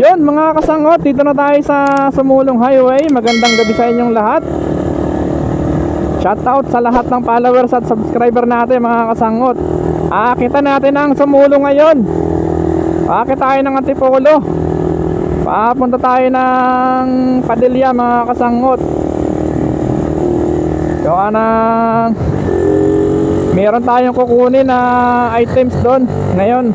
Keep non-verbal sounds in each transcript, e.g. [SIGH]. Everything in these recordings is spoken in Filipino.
Yun mga kasangot, dito na tayo sa Sumulong Highway. Magandang gabi sa inyong lahat. Shoutout sa lahat ng followers at subscriber natin mga kasangot. Aakita natin ang Sumulong ngayon. Aakit tayo ng Antipolo. Papunta tayo ng Padilla mga kasangot. Gawa ng meron tayong kukunin na items doon ngayon.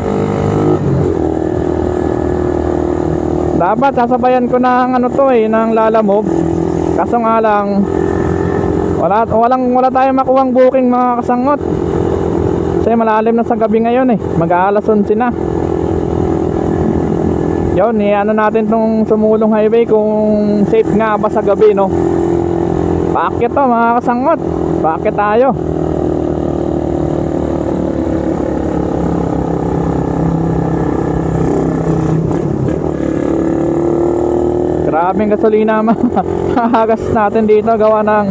Dapat sasabayan ko ng ano to eh, ng lalamove. Kaso nga lang wala walang wala tayong makuhang booking mga kasangot. Kasi malalim na sa gabi ngayon eh. Mag-aalas 11 na. Yun, eh, ano natin tong sumulong highway kung safe nga ba sa gabi, no? Paakit to mga kasangot. Paakit tayo. Grabing gasolina [LAUGHS] mahagas natin dito gawa ng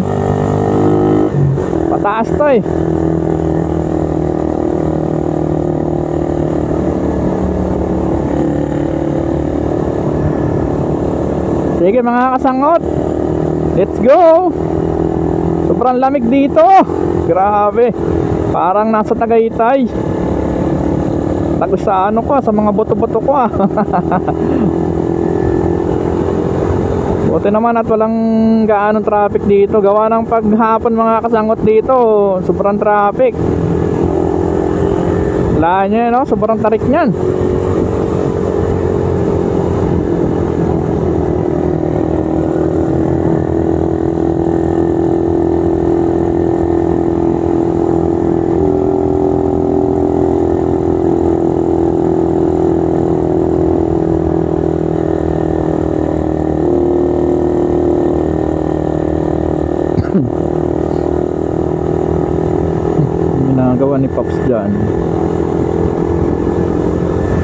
pataas to eh. Sige mga kasangot. Let's go. Sobrang lamig dito. Grabe. Parang nasa Tagaytay. Tagos sa ano ko, sa mga buto-buto ko ah. [LAUGHS] Buti naman at walang gaanong traffic dito. Gawa ng paghapon mga kasangot dito, sobrang traffic. Wala nyo no? Sobrang tarik niyan. Ginagawa ni Pops dyan.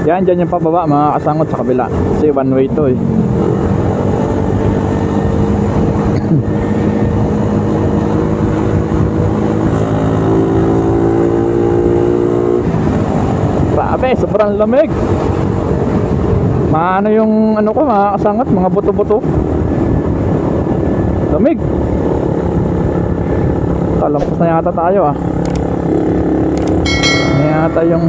Yan dyan yung pababa mga kasangot sa kabila. Kasi one way to eh. [CLEARS THROAT] Grabe sobrang lamig. Maano yung ano ko mga kasangot mga buto-buto. Lamig. Kalampas na yata tayo ah Ano yata yung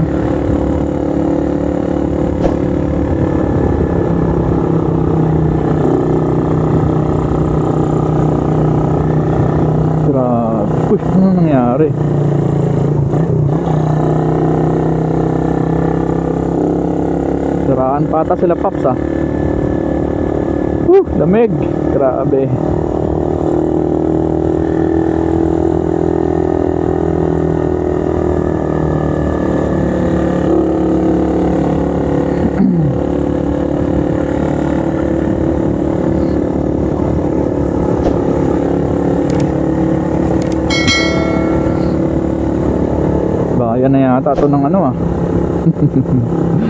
Grabe Uy, ano nangyari? Siraan pa ata sila Paps ah. Uh, lamig. Grabe Bayan na yata ito ng ano ah. [LAUGHS]